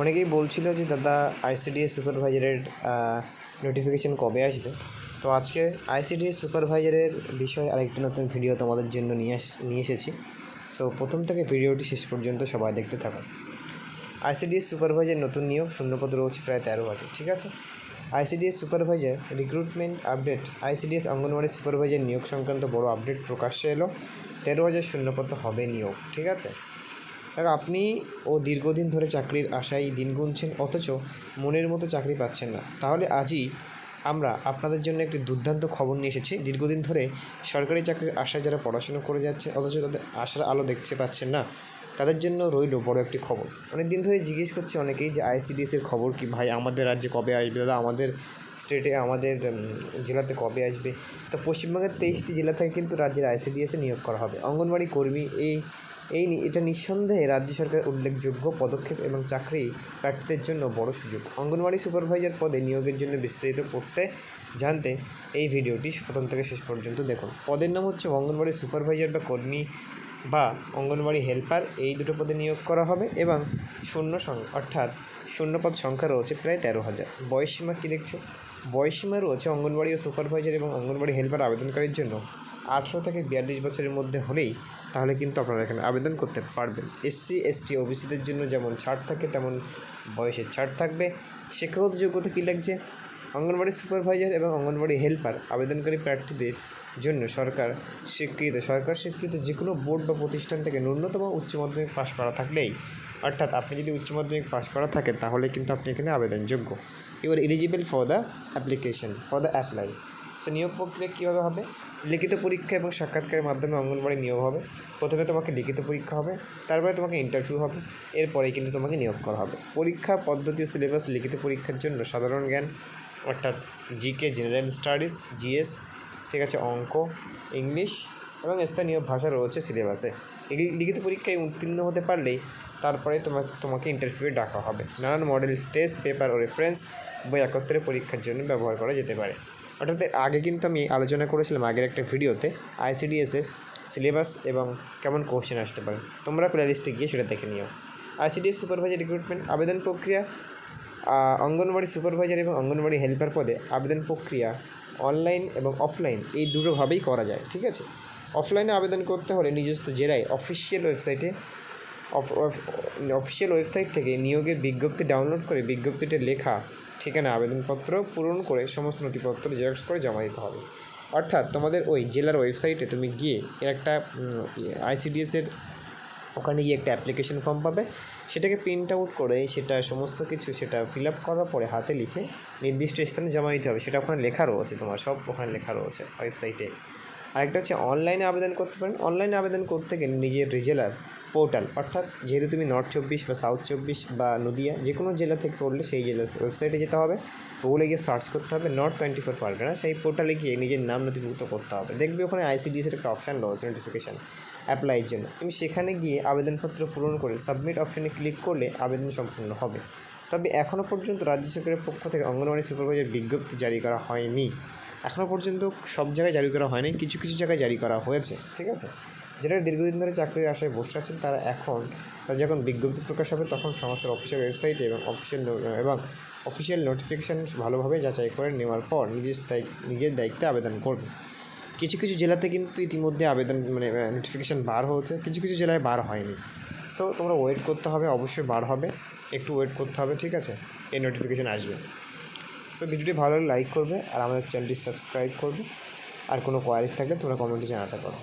অনেকেই বলছিল যে দাদা আইসিডিএস সুপারভাইজারের নোটিফিকেশান কবে আসবে? তো আজকে আইসিডিএস সুপারভাইজারের বিষয়ে আরেকটি নতুন ভিডিও তোমাদের জন্য নিয়ে আস, নিয়ে এসেছি। সো প্রথম থেকে ভিডিওটি শেষ পর্যন্ত সবাই দেখতে থাকুন আইসিডিএস সুপারভাইজার নতুন নিয়োগ, শূন্যপদ রয়েছে প্রায় তেরো হাজার, ঠিক আছে? ICDS supervisor recruitment update ICDS anganwadi supervisor নিয়োগ সংক্রান্ত বড় আপডেট প্রকাশ্যে এলো। তেরো হাজার শূন্যপদ হবে নিয়োগ, ঠিক আছে? আপনি ও দীর্ঘদিন ধরে চাকরির আশায় দিন গুনছেন, অথচ মনের মতো চাকরি পাচ্ছেন না। তাহলে আজই আমরা আপনাদের জন্য একটি দুর্দান্ত খবর নিয়ে এসেছি। দীর্ঘদিন ধরে সরকারি চাকরির আশায় যারা পড়াশুনো করে যাচ্ছে, অথচ তাদের আশার আলো দেখতে পাচ্ছেন না। তাদের জন্য রইল বড় একটি খবর। অনেক দিন ধরে জিজ্ঞেস করছে অনেকেই যে আইসিডিএসের খবর কি? ভাই, আমাদের রাজ্যে কবে আসবে? দাদা, আমাদের স্টেটে আমাদের জেলাতে কবে আসবে? তো পশ্চিমবঙ্গের তেইশটি জেলা থেকে কিন্তু রাজ্যের আইসিডিএসে নিয়োগ করা হবে। অঙ্গনবাড়ি কর্মী, এই এই এটা নিঃসন্দেহে রাজ্য সরকারের উল্লেখযোগ্য পদক্ষেপ এবং চাকরি প্রার্থীদের জন্য বড় সুযোগ। অঙ্গনওয়াড়ি সুপারভাইজার পদে নিয়োগের জন্য বিস্তারিত পড়তে জানতে এই ভিডিওটি প্রথম থেকে শেষ পর্যন্ত দেখুন। পদের নাম হচ্ছে অঙ্গনওয়াড়ি সুপারভাইজার বা কর্মী বা অঙ্গনওয়াড়ি হেল্পার এই দুটো পদে নিয়োগ করা হবে এবং শূন্য অর্থাৎ শূন্যপদ সংখ্যা রয়েছে প্রায় তেরো হাজার। বয়সসীমা কী দেখছ? বয়সসীমা রয়েছে অঙ্গনওয়াড়ি ও সুপারভাইজার এবং অঙ্গনওয়াড়ি হেল্পার আবেদনকারীর জন্য। আঠেরো থেকে বিয়াল্লিশ বছরের মধ্যে হলেই তাহলে কিন্তু আপনারা এখানে আবেদন করতে পারবেন। এসসি এসটি ওবিসিদের জন্য যেমন ছাড় থাকে, তেমন বয়সের ছাড় থাকবে। শিক্ষাগত যোগ্যতা কী লাগছে? অঙ্গনওয়াড়ি সুপারভাইজার এবং অঙ্গনবাড়ি হেল্পার আবেদনকারী প্রার্থীদের জন্য সরকার স্বীকৃত। সরকার স্বীকৃত যে কোনো বোর্ড বা প্রতিষ্ঠান থেকে ন্যূনতম উচ্চ মাধ্যমিক পাশ করা থাকলেই, অর্থাৎ আপনি যদি উচ্চ মাধ্যমিক পাশ করা থাকেন, তাহলে কিন্তু আপনি এখানে আবেদনযোগ্য। আর eligible for the application for the apply so নিয়োগ প্রক্রিয়া কীভাবে হবে? লিখিত পরীক্ষা এবং সাক্ষাৎকারের মাধ্যমে অঙ্গনবাড়ি নিয়োগ হবে। প্রথমে তোমাকে লিখিত পরীক্ষা হবে, তারপরে তোমাকে ইন্টারভিউ হবে, এরপরেই কিন্তু তোমাকে নিয়োগ করা হবে। পরীক্ষা পদ্ধতি ও সিলেবাস লিখিত পরীক্ষার জন্য সাধারণ জ্ঞান অর্থাৎ জিকে জেনারেল স্টাডিজ জিএস ঠিক আছে, অঙ্ক ইংলিশ এবং স্থানীয় ভাষা রয়েছে সিলেবাসে। এই লিখিত পরীক্ষায় উত্তীর্ণ হতে পারলেই তারপরে তোমার তোমাকে ইন্টারভিউয়ে ডাকা হবে। নানান মডেল টেস্ট পেপার ও রেফারেন্স বই একত্রে পরীক্ষার জন্য ব্যবহার করা যেতে পারে। অর্থাৎ আগে কিন্তু আমি আলোচনা করেছিলাম আগের একটা ভিডিওতে আইসিডিএসের সিলেবাস এবং কেমন কোশ্চেন আসতে পারে। তোমরা প্লেলিস্টে গিয়ে সেটা দেখে নিও। আইসিডিএস সুপারভাইজার রিক্রুটমেন্ট আবেদন প্রক্রিয়া আহ, অঙ্গনওয়াড়ি সুপারভাইজার এবং অঙ্গনওয়াড়ি হেল্পার পদে আবেদন প্রক্রিয়া অনলাইন এবং অফলাইন এই দুটোভাবেই করা যায় ঠিক আছে? অফলাইনে আবেদন করতে হলে নিজস্ব জেলায় অফিসিয়াল ওয়েবসাইটে অফিসিয়াল ওয়েবসাইট থেকে নিয়োগের বিজ্ঞপ্তি ডাউনলোড করে বিজ্ঞপ্তিতে লেখা ঠিকানা আবেদনপত্র পূরণ করে সমস্ত নথিপত্র জেরক্স করে জমা দিতে হবে। অর্থাৎ তোমাদের ওই জেলার ওয়েবসাইটে তুমি গিয়ে একটা আইসিডিএসের ওখানে গিয়ে একটা অ্যাপ্লিকেশন ফর্ম পাবে। সেটাকে প্রিন্ট আউট করে সেটা সমস্ত কিছু সেটা ফিল আপ করার পরে হাতে লিখে নির্দিষ্ট স্থানে জমা দিতে হবে। সেটা ওখানে লেখা রয়েছে তোমার, সব ওখানে লেখা রয়েছে ওয়েবসাইটে আরেকটা হচ্ছে অনলাইনে আবেদন করতে পারেন। অনলাইনে আবেদন করতে গেলে নিজের রিজেলার পোর্টাল অর্থাৎ যেহেতু তুমি নর্থ চব্বিশ বা সাউথ চব্বিশ বা নদিয়া যে কোনো জেলা থেকে করলে সেই জেলার ওয়েবসাইটে যেতে হবে। গুগলে গিয়ে সার্চ করতে হবে নর্থ টোয়েন্টি ফোর পারগানা সেই পোর্টালে গিয়ে নিজের নাম নথিভুক্ত করতে হবে। দেখবে ওখানে আইসিডিএসের একটা অপশান রয়েছে নোটিফিকেশান অ্যাপ্লাইয়ের জন্য। তুমি সেখানে গিয়ে আবেদনপত্র পূরণ করে সাবমিট অপশানে ক্লিক করলে আবেদন সম্পূর্ণ হবে। তবে এখনও পর্যন্ত রাজ্য সরকারের পক্ষ থেকে অঙ্গনওয়াড়ি সুপারভাইজার বিজ্ঞপ্তি জারি করা হয়নি। এখনও পর্যন্ত সব জায়গায় জারি করা হয়নি। কিছু কিছু জায়গায় জারি করা হয়েছে, ঠিক আছে? যারা দীর্ঘদিন ধরে চাকরির আশায় বসে আছেন, তারা এখন, তার যখন বিজ্ঞপ্তি প্রকাশ হবে, তখন সমস্ত অফিসিয়াল ওয়েবসাইটে এবং অফিসিয়াল এবং অফিসিয়াল নোটিফিকেশান ভালোভাবে যাচাই করে নেওয়ার পর নিজের নিজের দায়িত্বে আবেদন করবে। কিছু কিছু জেলাতে কিন্তু ইতিমধ্যে আবেদন মানে নোটিফিকেশান বার হয়েছে। কিছু কিছু জেলায় বার হয়নি। সো তোমরা ওয়েট করতে হবে, অবশ্যই বার হবে। একটু ওয়েট করতে হবে, ঠিক আছে? এই নোটিফিকেশান আসবে। সো ভিডিওটি ভালো লাইক করবে আর আমাদের চ্যানেলটি সাবস্ক্রাইব করবে। আর কোনো কোয়ারিজ থাকলে তোমরা কমেন্টে জানাতে পারো।